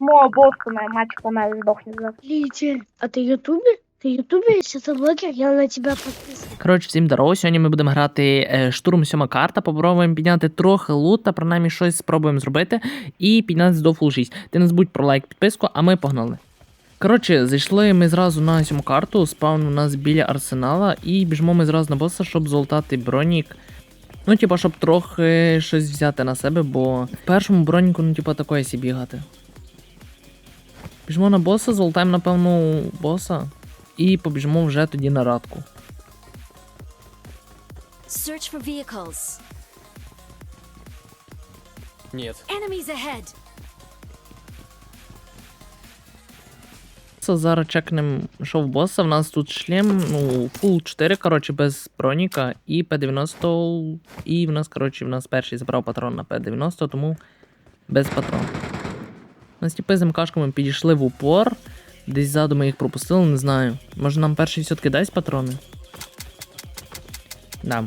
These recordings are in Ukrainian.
Мого босса моя мать помер, сдохнет за. Лидер, а ты ютубер? Ты ютубер, если ты блогер, я на тебя подписан. Коротше, всім здорово. Сьогодні ми будемо грати е, штурм сьома карта. Попробуємо підняти трохи лута, принаймні щось спробуємо зробити. І піднятися до фул 6. Ти не забудь про лайк, підписку, а ми погнали. Коротше, зайшли ми зразу на сьому карту, спаун у нас біля арсенала, і біжимо ми зразу на боса, щоб золотати бронік. Ну, типа, щоб трохи щось взяти на себе, бо в першому броніку, ну, типа, такої сі бігати. Біжимо на боса, золотаємо, напевно, боса. І побіжимо вже тоді на радку. Search for vehicles. Нет. Enemies ahead. Це Зараз чекнем шов боса. В нас тут шлем, ну, фул 4, коротше, без броніка і П-90. І в нас, коротше, в нас перший забрав патрон на П-90, тому без патрон. Нас тіпи з МКшками підійшли в упор. Десь ззаду ми їх пропустили, не знаю. Може нам перший все-таки дасть патрони? Да.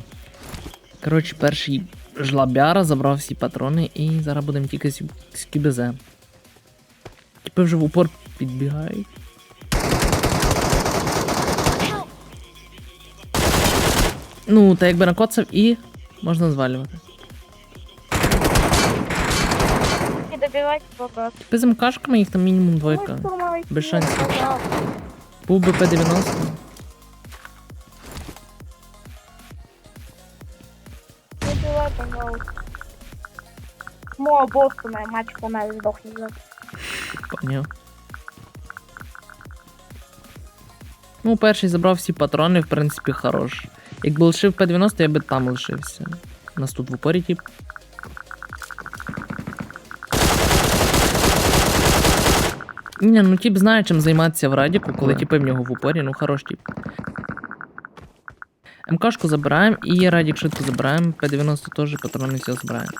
Коротше, перший жлабяра забрав всі патрони і зараз будемо тільки з КБЗ. Типи вже в упор підбігають. Ну, та якби накоцав і можна звалювати. Добивать бога. Типи з МКшками їх там мінімум двойка. Без шансів. Був би П-90. Не убивай, пожалуйста. Мого босса моя мать помер, сдохнет. Поняв. Ну, перший забрав всі патрони, в принципі, хорош. Якби лишив П-90, я би там лишився. У нас тут в упорі тип. Ні, ну тип знає, чим займатися в радіку, коли типи в нього в упорі, ну хорош тип. МКшку забираємо і радік швидко забираємо, П-90 теж патрони все забираємо.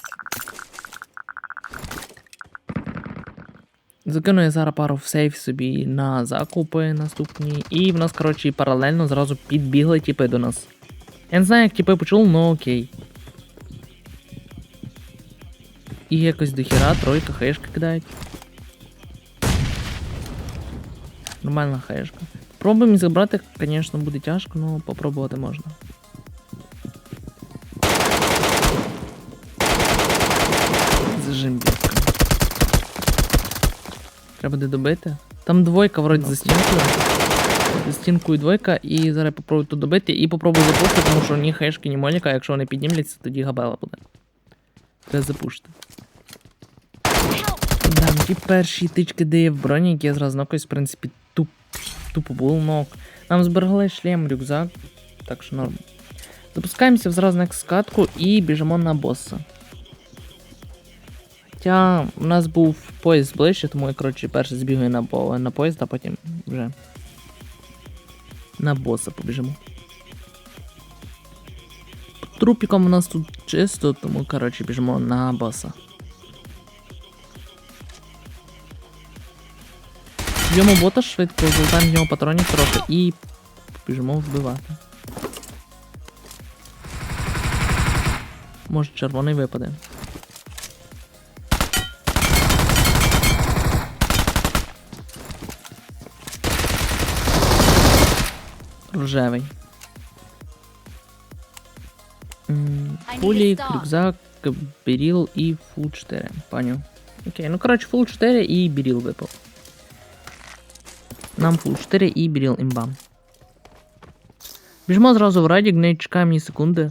Закину я зараз пару в сейф собі на закупи наступні. І в нас, коротше, паралельно зразу підбігли тіпи до нас. Я не знаю, як тіпи почули, ну окей. І якось до хіра, тройка, хаєшка кидають. Нормальна хаєшка. Пробуємо забрати, звісно, буде тяжко, але попробувати можна. Зажим. Треба буде добити. Там двойка вроді за стінкою. За стінкою двойка, і зараз попробую тут добити і попробую запушити, тому що ні хешки, ні моліка, а якщо вони піднімляться, тоді габела буде. Треба запушити. Да, ті перші тички, де є в броні, які я зразу в принципі, тупо був нок. Нам зберегли шлем, рюкзак, так що норм. Запускаємося зразу на скатку і біжимо на боса. Хоча у нас був поїзд ближче, тому я, коротше, перше збігаю на, по- на поїзд, а потім вже на боса побіжимо. Трупіком у нас тут чисто, тому, коротше, біжимо на боса. Б'ємо бота швидко, золотаємо в нього патронів трохи і біжимо вбивати. Може червоний випаде. Рожевий. Пулі, рюкзак, біріл і фул 4. Поняв. Окей, ну коротше, фул 4 і біріл випав. Нам фул 4 і біріл імбам. Біжимо зразу в радік, не чекаємо ні секунди.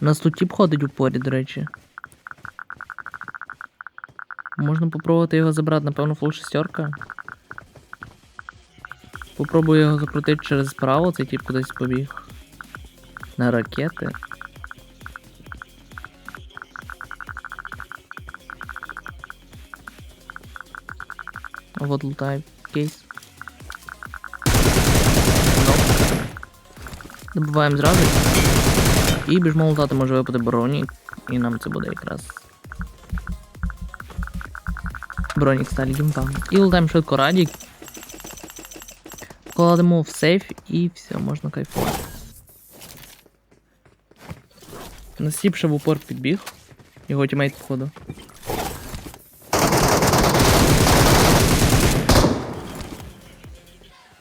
У нас тут тип ходить у порі, до речі. Можна попробувати його забрати, напевно, фул шестерка. Попробую його закрутити через право, цей тип кудись побіг. На ракети. Вот лутає кейс. Добиваємо зразу. І біжмо лутати, може випаде бронік. І нам це буде якраз. Бронік сталі гімпа. І лутаємо швидко радік. Кладемо в сейф і все, можна кайфувати. Насіпше в упор підбіг. Його тімейт, походу.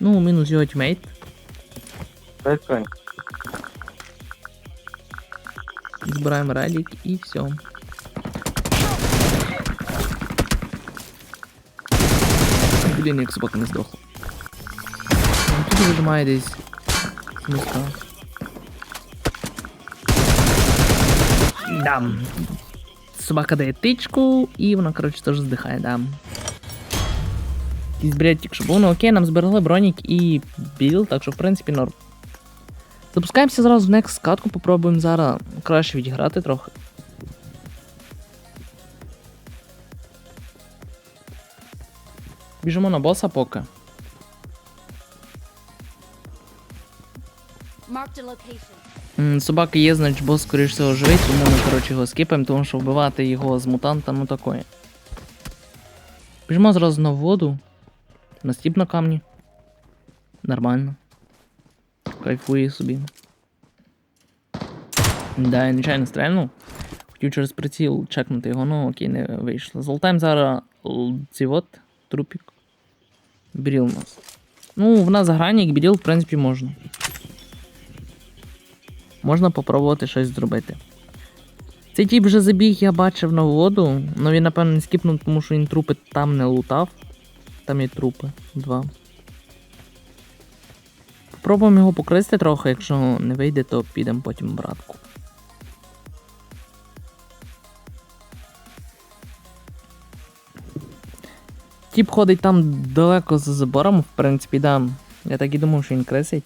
Ну, мінус його тімейт. Прикинь. Збираємо радік і все. Блін, як собака не здохла. Ну, Тут вижимає десь з міста. Дам. Собака дає тичку, і вона, коротше, теж здихає, дам. Якийсь бред тільки що був, ну окей, нам зберегли бронік і біл, так що в принципі норм. Запускаємося зразу в next скатку, попробуємо зараз краще відіграти трохи. Біжимо на боса поки. Собака є, значить бос, скоріш всього, живий, тому ми, коротше, його скіпаємо, тому що вбивати його з мутанта, ну такое. Біжимо зразу на воду. Настіп на камні. Нормально. Кайфує собі. Да, я нечайно стрельнув. Хотів через приціл чекнути його, ну окей, не вийшло. Золотаємо зараз от трупік. Біріл у нас. Ну, в нас гранік, біріл, в принципі, можна. Можна попробувати щось зробити. Цей тіп вже забіг, я бачив на воду, але він, напевно, не скіпнув, тому що він трупи там не лутав. Там є трупи. Два. Попробуємо його покристи трохи, якщо не вийде, то підемо потім братку. Тіп ходить там далеко за забором, в принципі, да. Я так і думав, що він кресить.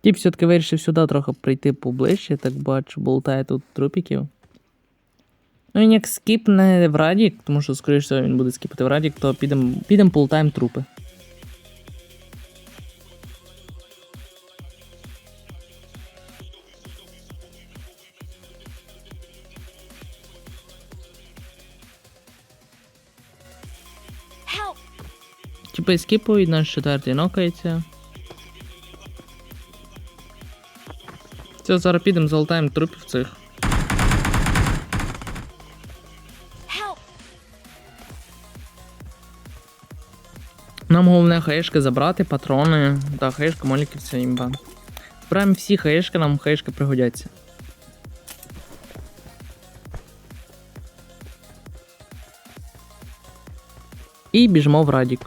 Тіп все-таки вирішив сюди трохи прийти поближче, так бачу, болтає тут трупіків. Ну він як скіпне в Радік, тому що, скоріш всього, він буде скіпати в Радік, то підемо підем полутаємо трупи. Типи скіпують, наш четвертий нокається. Все, зараз підемо, залутаємо трупів цих. Нам головне хаєшки забрати, патрони. Так, хаєшка, моліків це імба. Збираємо всі хаєшки, нам хаєшки пригодяться. І біжимо в Радік.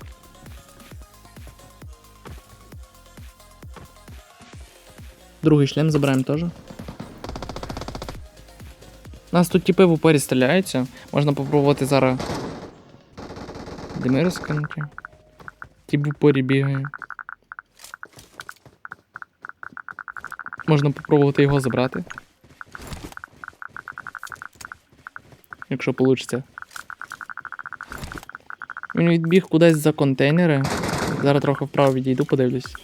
Другий шлем забираємо теж. Нас тут типи в упорі стріляються. Можна попробувати зараз. Дими розкинути. В упорі бігає. Можна попробувати його забрати. Якщо вийде. Він відбіг кудись за контейнери. Зараз трохи вправо відійду, подивлюсь.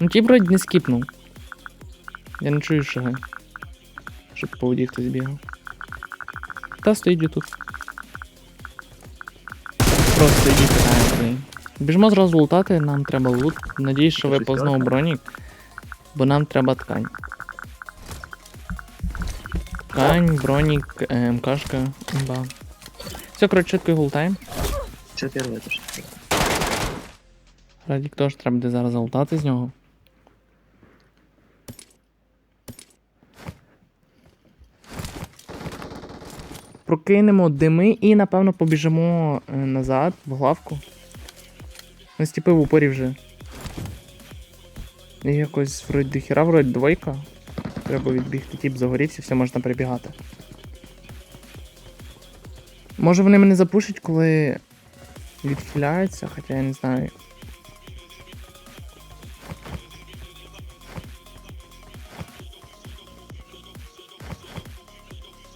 Ну ті вроді не скіпнув. Я не чую шаги. Щоб по воді хтось бігав. Та стоїть тут. Просто її питає, блін. Біжимо зразу лутати, нам треба лут. Надіюсь, що випав знову бронік. Бо нам треба ткань. Ткань, бронік, е, МКшка, ба. Все, коротше, чітко гултаємо. Чотири летиш. Радік теж треба буде зараз залутати з нього. Прокинемо дими і, напевно, побіжимо е, назад в главку. Нас тіпи в упорі вже. І якось вроді до вроді двойка. Треба відбігти, тіп загорівся, все можна прибігати. Може вони мене запушать, коли відхиляються, хоча я не знаю.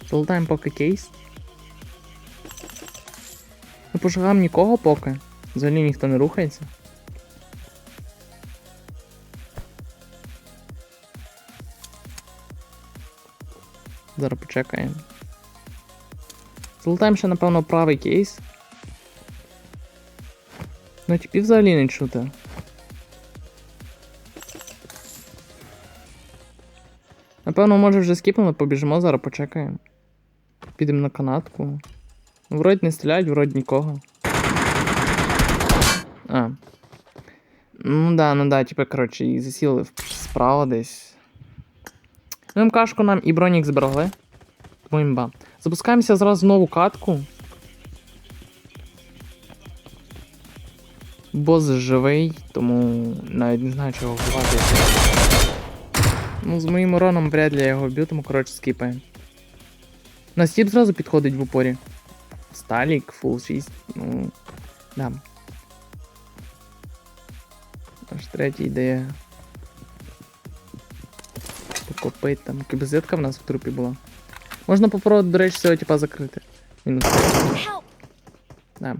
Залутаємо поки кейс. Пошугаємо нікого поки. Взагалі ніхто не рухається. Зараз почекаємо. Залутаємо ще, напевно, правий кейс. Ну, типі взагалі не чути. Напевно, може вже скіпнули, побіжимо, зараз почекаємо. Підемо на канатку. Вроді не стріляють, вроді нікого. А. Ну да, ну да, типа, коротше, і засіли справа десь. Ну, МКшку нам і бронік зберегли. Тому імба. Запускаємося зразу в нову катку. Бос живий, тому навіть не знаю, чого вбивати. Ну, з моїм уроном вряд ли я його вб'ю, тому коротше скіпаємо. На стіп зразу підходить в упорі. Сталік, фул 6. Ну. Да. Аж третя ідея. Покопить там. Кібезитка в нас в трупі була. Можна попробувати, до речі, цього типа закрити. Мінус. Help! Да.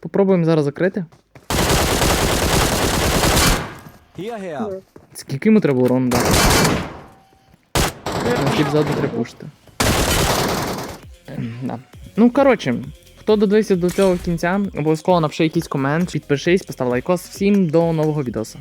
Попробуємо зараз закрити. Here, here. Скільки йому треба урону дати? Ну, Тип ззаду треба пушити. Ем, Да. Ну, коротше, хто додивився до цього кінця, обов'язково напиши якийсь комент, підпишись, постав лайкос. Всім до нового відоса.